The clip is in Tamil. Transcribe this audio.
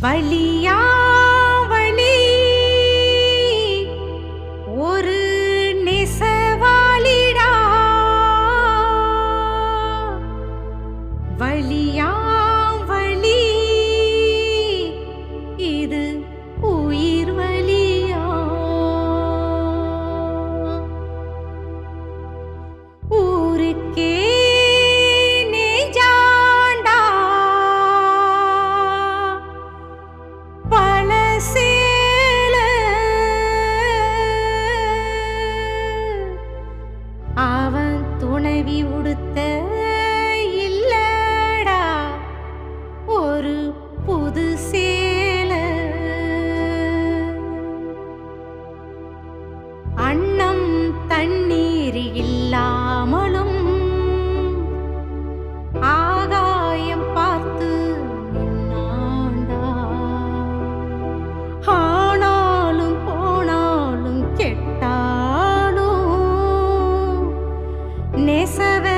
வழியாவளி ஒரு நெசவாளிடா. வழியாவளி இது உயிர் வழியா ஊருக்கே உடுத்த நெசவே